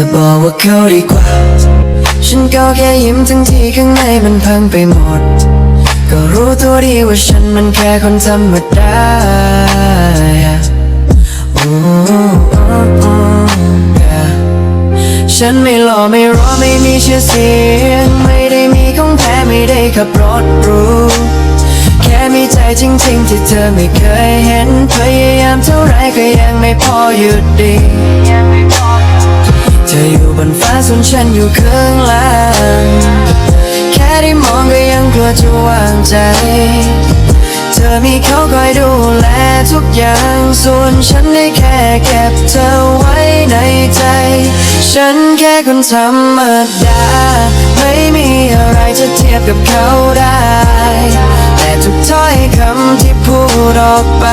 จะบอกว่าเขาดีกว่า ฉันก็แค่ยิ้มทั้งที่ข้างในมันพังไปหมด ก็รู้ตัวดีว่าฉันมันแค่คนธรรมดาโอ้โอฉันไม่หล่อไม่รอไม่มีชื่อเสียง ไม่ได้มีของแท้ไม่ได้ขับรถหรูแค่มีใจจริงๆ ที่เธอไม่เคยเห็นพยายามเท่าไรก็ยังไม่พอหยุดดียังไม่พอ เธออยู่บนฟ้าส่วนฉันอยู่ข้างล่างแค่ได้มองก็ยังกลัวจะวางใจ เธอมีเขาคอยดูแลทุกอย่างส่วนฉันได้แค่เก็บเธอไว้ในใจ ฉันแค่คนธรรมดา ไม่มีอะไรจะเทียบกับเขาได้แต่ทุกถ้อยคำที่พูดออกไป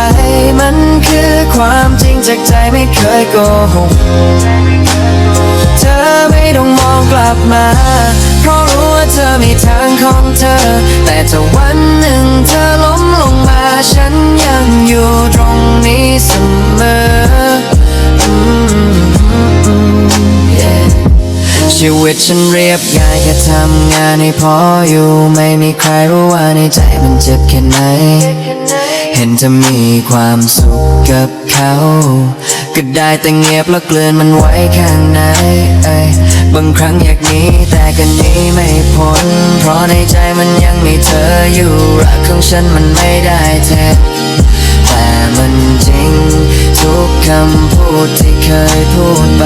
มันคือความจริงจากใจไม่เคยโกหก บมา เพราะรู้ว่าเธอมีทางของเธอ แต่ถ้าวันหนึ่งเธอล้มลงมา ฉันยังอยู่ตรงนี้เสมออม yeah ชีวิตฉันเรียบง่ายแค่ทำงานให้พออยู่ ไม่มีใครรู้ว่าในใจมันเจ็บแค่ไหน เห็นเธอมีความสุขกับเขา ก็ได้แต่เงียบแล้วเกลือนมันไว้ข้างในเอ้ยบางครั้งอยากหนีแต่ก็หนีไม่พ้น เพราะในใจมันยังมีเธออยู่รักของฉันมันไม่ได้แท้แต่มันจริง ทุกคำพูดที่เคยพูดไป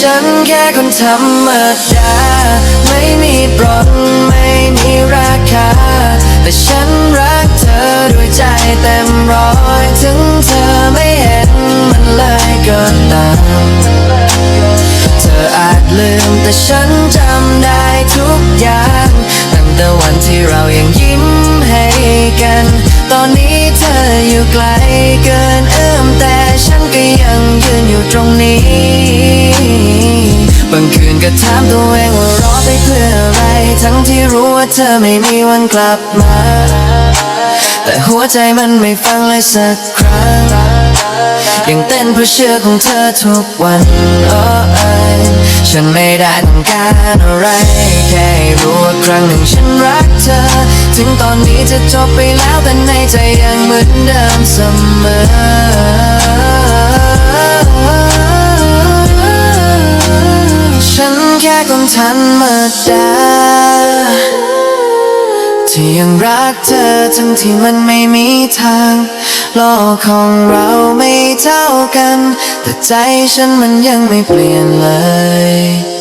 ฉันแค่คนธรรมดา ไม่มีปรนไม่มีราคา แต่ฉันรัก ด้วยใจเต็มร้อยถึงเธอไม่เห็นมันเลยก็ตามเธออาจลืมแต่ฉันจำได้ทุกอย่างตั้งแต่วันที่เรายังยิ้มให้กัน ตอนนี้เธออยู่ไกลเกินเอื้อมแต่ฉันก็ยังยืนอยู่ตรงนี้บางคืนก็ถามตัวเองว่ารอไปเพื่ออะไร ทั้งที่รู้ว่าเธอไม่มีวันกลับมา แต่หัวใจมันไม่ฟังเลยสักครั้ง ยังเต้นเพื่อเชื่อของเธอทุกวัน โอ้เอ้ยฉันไม่ได้ต้องการอะไร แค่รู้ว่าครั้งหนึ่งฉันรักเธอ ถึงตอนนี้จะจบไปแล้วแต่ในใจยังเหมือนเดิมเสมอ ฉันแค่คนธรรมดาที่ ยังรักเธอทั้งที่มันไม่มีทาง โลกของเราไม่เท่ากัน แต่ใจฉันมันยังไม่เปลี่ยนเลย